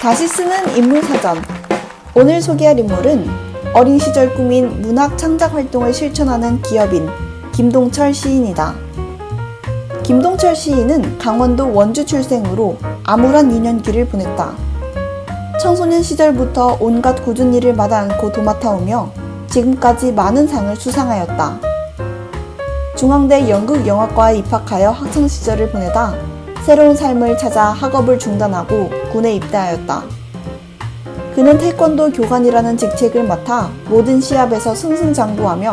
다시 쓰는 인물사전. 오늘 소개할 인물은 어린 시절 꿈인 문학 창작 활동을 실천하는 기업인 김동철 시인이다. 김동철 시인은 강원도 원주 출생으로 암울한 유년기를 보냈다. 청소년 시절부터 온갖 굳은 일을 마다 않고 도맡아오며 지금까지 많은 상을 수상하였다. 중앙대 연극영화과에 입학하여 학창 시절을 보내다 새로운 삶을 찾아 학업을 중단하고 군에 입대하였다. 그는 태권도 교관이라는 직책을 맡아 모든 시합에서 승승장구하며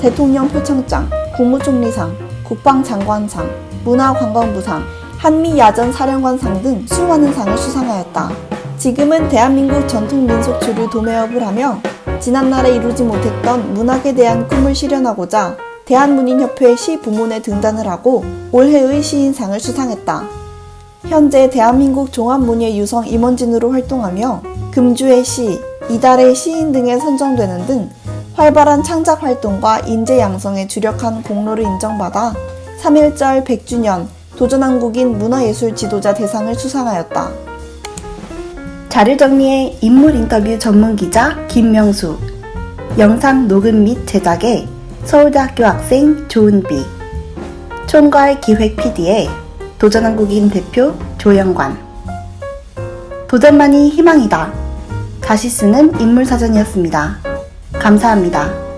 대통령 표창장, 국무총리상, 국방장관상, 문화관광부상, 한미야전 사령관상 등 수많은 상을 수상하였다. 지금은 대한민국 전통 민속주를 도매업을 하며 지난날에 이루지 못했던 문학에 대한 꿈을 실현하고자 대한문인협회 시 부문에 등단을 하고 올해의 시인상을 수상했다. 현재 대한민국 종합문예 유성 임원진으로 활동하며 금주의 시, 이달의 시인 등에 선정되는 등 활발한 창작 활동과 인재 양성에 주력한 공로를 인정받아 3.1절 100주년 도전한국인 문화예술 지도자 대상을 수상하였다. 자료 정리의 인물 인터뷰 전문 기자 김명수, 영상 녹음 및 제작에 서울대학교 학생 조은비, 총괄 기획 PD의 도전한국인 대표 조영관. 도전만이 희망이다. 다시 쓰는 인물 사전이었습니다. 감사합니다.